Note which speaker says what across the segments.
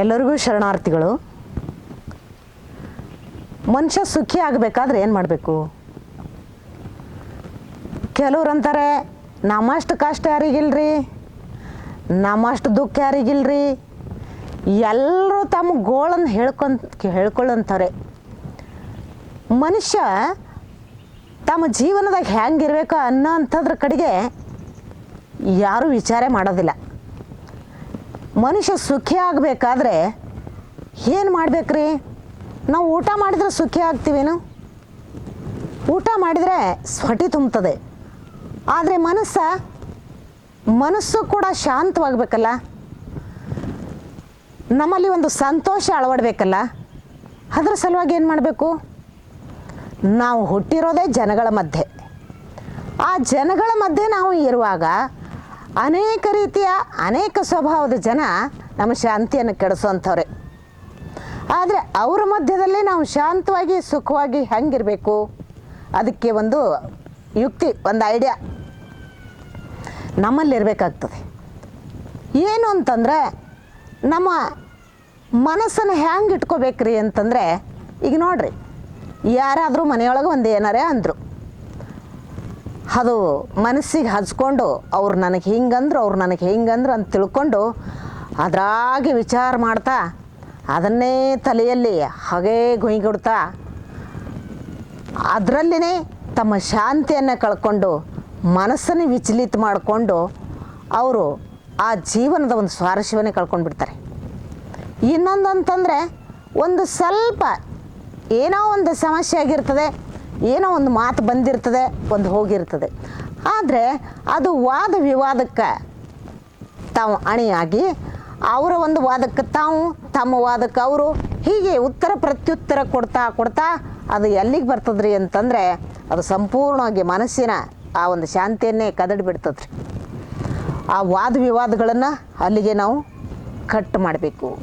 Speaker 1: ಎಲ್ಲರಿಗೂ ಶರಣಾರ್ಥಿಗಳು. ಮನುಷ್ಯ ಸುಖಿ ಆಗಬೇಕಾದ್ರೆ ಏನು ಮಾಡಬೇಕು? ಕೆಲವ್ರು ಅಂತಾರೆ ನಮ್ಮಷ್ಟು ಕಷ್ಟ ಯಾರಿಗಿಲ್ರಿ? ನಮ್ಮಷ್ಟು ದುಃಖ ಯಾರಿಗಿಲ್ರಿ? ಎಲ್ಲರೂ ತಮ್ಮ ಗೋಳನ್ನು ಹೇಳ್ಕೊಂತ ಹೇಳ್ಕೊಳ್ಳಂತಾರೆ ಮನುಷ್ಯ ತಮ್ಮ ಜೀವನದಾಗ ಹೆಂಗಿರ್ಬೇಕು ಅನ್ನೋ ಅಂಥದ್ರ ಕಡೆಗೆ ಯಾರೂ ವಿಚಾರ ಮಾಡೋದಿಲ್ಲ. ಮನುಷ್ಯ ಸುಖಿ ಆಗಬೇಕಾದ್ರೆ ಏನು ಮಾಡ್ಬೇಕ್ರಿ? ನಾವು ಊಟ ಮಾಡಿದ್ರೆ ಸುಖಿ ಆಗ್ತೀವೇನು? ಊಟ ಮಾಡಿದರೆ ಸ್ವಟಿ ತುಂಬ್ತದೆ ಆದರೆ ಮನಸ್ಸ, ಮನಸ್ಸು ಕೂಡ ಶಾಂತವಾಗಬೇಕಲ್ಲ? ನಮ್ಮಲ್ಲಿ ಒಂದು ಸಂತೋಷ ಅಳವಡಬೇಕಲ್ಲ? ಅದ್ರ ಸಲುವಾಗಿ ಏನು ಮಾಡಬೇಕು? ನಾವು ಹುಟ್ಟಿರೋದೇ ಜನಗಳ ಮಧ್ಯೆ. ಆ ಜನಗಳ ಮಧ್ಯೆ ನಾವು ಇರುವಾಗ ಅನೇಕ ರೀತಿಯ, ಅನೇಕ ಸ್ವಭಾವದ ಜನ ನಮ್ಮ ಶಾಂತಿಯನ್ನು ಕೆಡಿಸುವಂಥವ್ರೆ. ಆದರೆ ಅವರ ಮಧ್ಯದಲ್ಲಿ ನಾವು ಶಾಂತವಾಗಿ, ಸುಖವಾಗಿ ಹೆಂಗಿರಬೇಕು? ಅದಕ್ಕೆ ಒಂದು ಯುಕ್ತಿ, ಒಂದು ಐಡಿಯಾ ನಮ್ಮಲ್ಲಿರಬೇಕಾಗ್ತದೆ ಏನು ಅಂತಂದರೆ, ನಮ್ಮ ಮನಸ್ಸನ್ನು ಹೆಂಗೆ ಇಟ್ಕೋಬೇಕ್ರಿ ಅಂತಂದರೆ, ಈಗ ನೋಡ್ರಿ, ಯಾರಾದರೂ ಮನೆಯೊಳಗೆ ಒಂದು ಏನಾರೇ ಅಂದರು. ಅದು ಮನಸ್ಸಿಗೆ ಹಚ್ಕೊಂಡು ಅವ್ರು ನನಗೆ ಹಿಂಗಂದ್ರು, ಅವ್ರು ನನಗೆ ಹಿಂಗಂದ್ರು ಅಂತ ತಿಳ್ಕೊಂಡು ಅದ್ರಾಗೆ ವಿಚಾರ ಮಾಡ್ತಾ ಅದನ್ನೇ ತಲೆಯಲ್ಲಿ ಹಾಗೇ ಗುಯ್ಗಿಡ್ತಾ ಅದರಲ್ಲಿನೇ ತಮ್ಮ ಶಾಂತಿಯನ್ನು ಕಳ್ಕೊಂಡು ಮನಸ್ಸನ್ನು ವಿಚಲಿತ ಮಾಡಿಕೊಂಡು ಅವರು ಆ ಜೀವನದ ಒಂದು ಸ್ವಾರಸ್ಯವನ್ನೇ ಕಳ್ಕೊಂಡು ಬಿಡ್ತಾರೆ. ಇನ್ನೊಂದು ಅಂತಂದರೆ ಒಂದು ಸ್ವಲ್ಪ ಏನೋ ಒಂದು ಸಮಸ್ಯೆ ಆಗಿರ್ತದೆ ಏನೋ ಒಂದು ಮಾತು ಬಂದಿರ್ತದೆ, ಒಂದು ಹೋಗಿರ್ತದೆ. ಆದರೆ ಅದು ವಾದ ವಿವಾದಕ್ಕೆ ತಾವು ಅಣಿಯಾಗಿ, ಅವರ ಒಂದು ವಾದಕ್ಕೆ ತಾವು, ತಮ್ಮ ವಾದಕ್ಕೆ ಅವರು ಹೀಗೆ ಉತ್ತರ ಪ್ರತ್ಯುತ್ತರ ಕೊಡ್ತಾ ಕೊಡ್ತಾ ಅದು ಎಲ್ಲಿಗೆ ಬರ್ತದ್ರಿ ಅಂತಂದರೆ ಅದು ಸಂಪೂರ್ಣವಾಗಿ ಮನಸ್ಸಿನ ಆ ಒಂದು ಶಾಂತಿಯನ್ನೇ ಕದಡಿ ಬಿಡ್ತದ್ರಿ. ಆ ವಾದ ವಿವಾದಗಳನ್ನು ಅಲ್ಲಿಗೆ ನಾವು ಕಟ್ ಮಾಡಬೇಕು.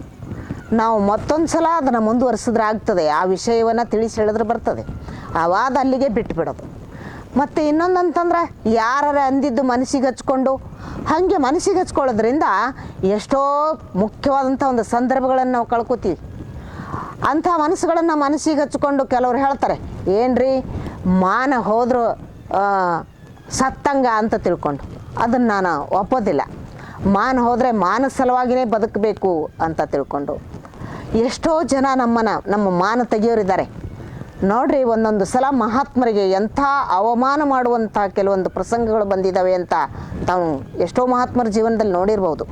Speaker 1: ನಾವು ಮತ್ತೊಂದು ಸಲ ಅದನ್ನು ಮುಂದುವರಿಸಿದ್ರೆ ಆಗ್ತದೆ. ಆ ವಿಷಯವನ್ನು ತಿಳಿಸಿ ಹೇಳಿದ್ರೆ ಬರ್ತದೆ. ಆವಾದ ವಾದ ಅಲ್ಲಿಗೆ ಬಿಟ್ಬಿಡೋದು. ಮತ್ತು ಇನ್ನೊಂದು ಅಂತಂದ್ರೆ ಯಾರ ಅಂದಿದ್ದು ಮನಸ್ಸಿಗೆ ಹಚ್ಕೊಂಡು, ಹಾಗೆ ಮನಸ್ಸಿಗೆ ಹಚ್ಕೊಳ್ಳೋದ್ರಿಂದ ಎಷ್ಟೋ ಮುಖ್ಯವಾದಂಥ ಒಂದು ಸಂದರ್ಭಗಳನ್ನು ನಾವು ಕಳ್ಕೊತೀವಿ. ಅಂಥ ಮನಸ್ಸುಗಳನ್ನು ಮನಸ್ಸಿಗೆ ಹಚ್ಕೊಂಡು ಕೆಲವ್ರು ಹೇಳ್ತಾರೆ, ಏನ್ರಿ, ಮಾನ ಹೋದರೂ ಸತ್ತಂಗ ಅಂತ ತಿಳ್ಕೊಂಡು. ಅದನ್ನು ನಾನು ಒಪ್ಪೋದಿಲ್ಲ. ಮಾನ ಹೋದರೆ ಮಾನ ಸಲುವಾಗಿಯೇ ಬದುಕಬೇಕು ಅಂತ ತಿಳ್ಕೊಂಡು. ಎಷ್ಟೋ ಜನ ನಮ್ಮನ್ನು ನಮ್ಮ ಮಾನ ತೆಗೆಯೋರಿದ್ದಾರೆ. ನೋಡ್ರಿ, ಒಂದೊಂದು ಸಲ ಮಹಾತ್ಮರಿಗೆ ಎಂಥ ಅವಮಾನ ಮಾಡುವಂಥ ಕೆಲವೊಂದು ಪ್ರಸಂಗಗಳು ಬಂದಿದ್ದಾವೆ ಅಂತ ತಾವು ಎಷ್ಟೋ ಮಹಾತ್ಮರ ಜೀವನದಲ್ಲಿ ನೋಡಿರ್ಬೋದು.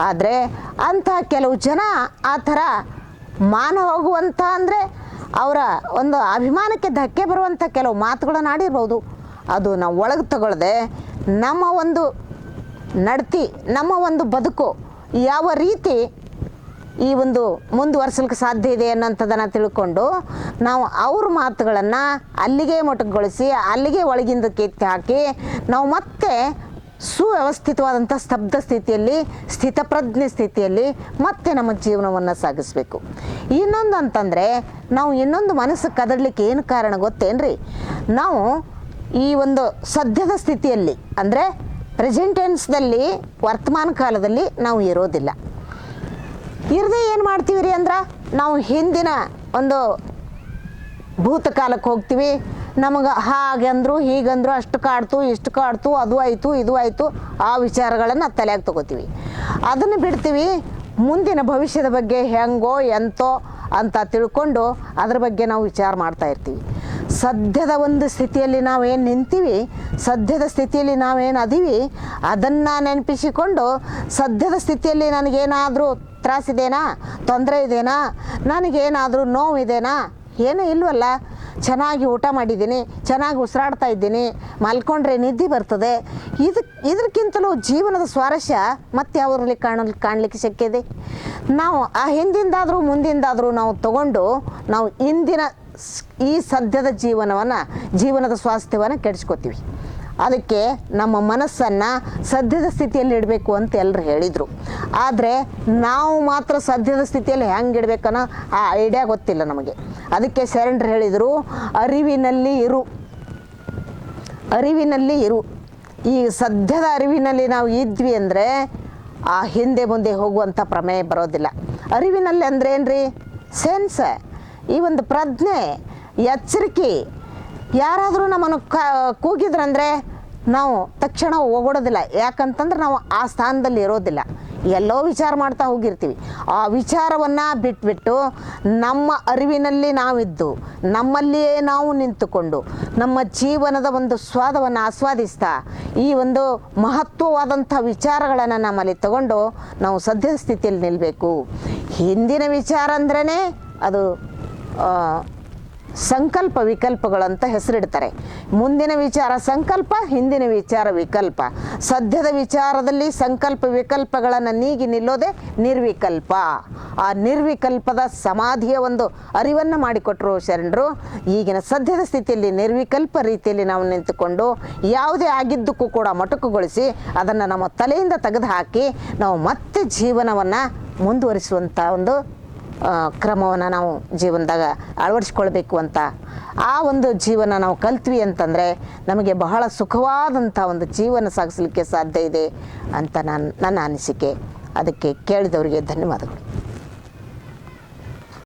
Speaker 1: ಆದರೆ, ಅಂಥ ಕೆಲವು ಜನ ಆ ಥರ ಮಾನ ಹೋಗುವಂಥ ಅಂದರೆ ಅವರ ಒಂದು ಅಭಿಮಾನಕ್ಕೆ ಧಕ್ಕೆ ಬರುವಂಥ ಕೆಲವು ಮಾತುಗಳನ್ನು ಆಡಿರ್ಬೋದು. ಅದು ನಾವು ಒಳಗೆ ತಗೊಳ್ಳದೆ ನಮ್ಮ ಒಂದು ನಡತಿ, ನಮ್ಮ ಒಂದು ಬದುಕು ಯಾವ ರೀತಿ ಈ ಒಂದು ಮುಂದುವರ್ಸಲಿಕ್ಕೆ ಸಾಧ್ಯ ಇದೆ ಅನ್ನೋಂಥದ್ದನ್ನು ತಿಳ್ಕೊಂಡು ನಾವು ಅವ್ರ ಮಾತುಗಳನ್ನು ಅಲ್ಲಿಗೆ ಮೊಟಕುಗೊಳಿಸಿ, ಅಲ್ಲಿಗೆ ಒಳಗಿಂದ ಕೆತ್ತಿ ಹಾಕಿ, ನಾವು ಮತ್ತೆ ಸುವ್ಯವಸ್ಥಿತವಾದಂಥ ಸ್ತಬ್ಧ ಸ್ಥಿತಿಯಲ್ಲಿ, ಸ್ಥಿತಪ್ರಜ್ಞೆ ಸ್ಥಿತಿಯಲ್ಲಿ ಮತ್ತೆ ನಮ್ಮ ಜೀವನವನ್ನು ಸಾಗಿಸಬೇಕು. ಇನ್ನೊಂದು ಅಂತಂದರೆ ನಾವು ಇನ್ನೊಂದು ಮನಸ್ಸು ಕದರ್ಲಿಕ್ಕೆ ಏನು ಕಾರಣ ಗೊತ್ತೇನ್ರಿ? ನಾವು ಈ ಒಂದು ಸದ್ಯದ ಸ್ಥಿತಿಯಲ್ಲಿ, ಅಂದರೆ ಪ್ರೆಸೆಂಟೆನ್ಸ್ದಲ್ಲಿ ವರ್ತಮಾನ ಕಾಲದಲ್ಲಿ ನಾವು ಇರೋದಿಲ್ಲ. ಇರದೇ ಏನು ಮಾಡ್ತೀವಿ ರೀ ಅಂದ್ರೆ ನಾವು ಹಿಂದಿನ ಒಂದು ಭೂತಕಾಲಕ್ಕೆ ಹೋಗ್ತೀವಿ. ನಮಗೆ ಹಾಗೆಂದ್ರು ಹೀಗಂದ್ರು ಅಷ್ಟು ಕಾಡ್ತು, ಇಷ್ಟು ಕಾಡ್ತು, ಅದು ಆಯಿತು, ಇದು ಆಯಿತು, ಆ ವಿಚಾರಗಳನ್ನು ತಲೆಯಾಗಿ ತಗೋತೀವಿ. ಅದನ್ನು ಬಿಡ್ತೀವಿ. ಮುಂದಿನ ಭವಿಷ್ಯದ ಬಗ್ಗೆ ಹೆಂಗೋ, ಎಂತೋ ಅಂತ ತಿಳ್ಕೊಂಡು ಅದ್ರ ಬಗ್ಗೆ ನಾವು ವಿಚಾರ ಮಾಡ್ತಾ ಇರ್ತೀವಿ. ಸದ್ಯದ ಒಂದು ಸ್ಥಿತಿಯಲ್ಲಿ ನಾವೇನು ನಿಂತೀವಿ, ಸದ್ಯದ ಸ್ಥಿತಿಯಲ್ಲಿ ನಾವೇನು ಅದೀವಿ, ಅದನ್ನು ನೆನಪಿಸಿಕೊಂಡು ಸದ್ಯದ ಸ್ಥಿತಿಯಲ್ಲಿ ನನಗೇನಾದರೂ ತ್ರಾಸಿದೇನಾ ತೊಂದರೆ ಇದೇನಾ? ನನಗೇನಾದರೂ ನೋವಿದೆನಾ ಏನೂ ಇಲ್ವಲ್ಲ. ಚೆನ್ನಾಗಿ ಊಟ ಮಾಡಿದ್ದೀನಿ, ಚೆನ್ನಾಗಿ ಉಸಿರಾಡ್ತಾ ಇದ್ದೀನಿ, ಮಲ್ಕೊಂಡ್ರೆ ನಿದ್ದೆ ಬರ್ತದೆ. ಇದು ಇದಕ್ಕಿಂತಲೂ ಜೀವನದ ಸ್ವಾರಸ್ಯ ಮತ್ತೆ ಅವರಲ್ಲಿ ಕಾಣ ಕಾಣಲಿಕ್ಕೆ ಶಕ್ಯ ನಾವು ಆ ಹಿಂದಿಂದಾದರೂ ಮುಂದಿಂದಾದರೂ ನಾವು ತಗೊಂಡು ನಾವು ಇಂದಿನ ಈ ಸದ್ಯದ ಜೀವನವನ್ನು, ಜೀವನದ ಸ್ವಾಸ್ಥ್ಯವನ್ನು ಕೆಡಿಸ್ಕೋತೀವಿ. ಅದಕ್ಕೆ ನಮ್ಮ ಮನಸ್ಸನ್ನು ಸದ್ಯದ ಸ್ಥಿತಿಯಲ್ಲಿ ಇಡಬೇಕು ಅಂತ ಎಲ್ಲರೂ ಹೇಳಿದರು. ಆದರೆ ನಾವು ಮಾತ್ರ ಸದ್ಯದ ಸ್ಥಿತಿಯಲ್ಲಿ ಹೆಂಗೆ ಇಡಬೇಕನ್ನೋ ಆ ಐಡಿಯಾ ಗೊತ್ತಿಲ್ಲ ನಮಗೆ. ಅದಕ್ಕೆ ಶರಣರು ಹೇಳಿದರು, ಅರಿವಿನಲ್ಲಿ ಇರು. ಅರಿವಿನಲ್ಲಿ ಇರು. ಈ ಸದ್ಯದ ಅರಿವಿನಲ್ಲಿ ನಾವು ಇದ್ವಿ ಅಂದರೆ ಆ ಹಿಂದೆ ಮುಂದೆ ಹೋಗುವಂಥ ಪ್ರಮೇಯ ಬರೋದಿಲ್ಲ. ಅರಿವಿನಲ್ಲಿ ಅಂದ್ರೆ ರೀ ಸೆನ್ಸ್. ಈ ಒಂದು ಪ್ರಜ್ಞೆ, ಎಚ್ಚರಿಕೆ ಯಾರಾದರೂ ನಮ್ಮನ್ನು ಕ, ಕೂಗಿದ್ರಂದರೆ ನಾವು ತಕ್ಷಣ ಹೋಗೋಡೋದಿಲ್ಲ. ಯಾಕಂತಂದ್ರೆ ನಾವು ಆ ಸ್ಥಾನದಲ್ಲಿ ಇರೋದಿಲ್ಲ. ಎಲ್ಲೋ ವಿಚಾರ ಮಾಡ್ತಾ ಹೋಗಿರ್ತೀವಿ. ಆ ವಿಚಾರವನ್ನು ಬಿಟ್ಬಿಟ್ಟು ನಮ್ಮ ಅರಿವಿನಲ್ಲಿ ನಾವಿದ್ದು, ನಮ್ಮಲ್ಲಿಯೇ ನಾವು ನಿಂತುಕೊಂಡು, ನಮ್ಮ ಜೀವನದ ಒಂದು ಸ್ವಾದವನ್ನು ಆಸ್ವಾದಿಸ್ತಾ, ಈ ಒಂದು ಮಹತ್ವವಾದಂಥ ವಿಚಾರಗಳನ್ನು ನಮ್ಮಲ್ಲಿ ತಗೊಂಡು ನಾವು ಸದ್ಯ ಸ್ಥಿತಿಯಲ್ಲಿ ನಿಲ್ಲಬೇಕು ಹಿಂದಿನ ವಿಚಾರ ಅಂದ್ರೇ ಅದು ಸಂಕಲ್ಪ ವಿಕಲ್ಪಗಳಂತ ಹೆಸರಿಡ್ತಾರೆ. ಮುಂದಿನ ವಿಚಾರ ಸಂಕಲ್ಪ, ಹಿಂದಿನ ವಿಚಾರ ವಿಕಲ್ಪ. ಸದ್ಯದ ವಿಚಾರದಲ್ಲಿ ಸಂಕಲ್ಪ ವಿಕಲ್ಪಗಳನ್ನು ನೀಗಿ ನಿಲ್ಲೋದೆ ನಿರ್ವಿಕಲ್ಪ. ಆ ನಿರ್ವಿಕಲ್ಪದ ಸಮಾಧಿಯ ಒಂದು ಅರಿವನ್ನು ಮಾಡಿಕೊಟ್ಟರು ಶರಣರು. ಈಗಿನ ಸದ್ಯದ ಸ್ಥಿತಿಯಲ್ಲಿ ನಿರ್ವಿಕಲ್ಪ ರೀತಿಯಲ್ಲಿ ನಾವು ನಿಂತುಕೊಂಡು ಯಾವುದೇ ಆಗಿದ್ದಕ್ಕೂ ಕೂಡ ಮೊಟಕುಗೊಳಿಸಿ ಅದನ್ನು ನಮ್ಮ ತಲೆಯಿಂದ ತೆಗೆದು ಹಾಕಿ ನಾವು ಮತ್ತೆ ಜೀವನವನ್ನು ಮುಂದುವರಿಸುವಂಥ ಒಂದು ಕ್ರಮವನ್ನು ನಾವು ಜೀವನದಾಗ ಅಳವಡಿಸ್ಕೊಳ್ಬೇಕು ಅಂತ ಆ ಒಂದು ಜೀವನ ನಾವು ಕಲ್ತ್ವಿ ಅಂತಂದರೆ ನಮಗೆ ಬಹಳ ಸುಖವಾದಂಥ ಒಂದು ಜೀವನ ಸಾಗಿಸ್ಲಿಕ್ಕೆ ಸಾಧ್ಯ ಇದೆ ಅಂತ ನಾನು ನನ್ನ ಅನಿಸಿಕೆ. ಅದಕ್ಕೆ ಕೇಳಿದವರಿಗೆ ಧನ್ಯವಾದಗಳು.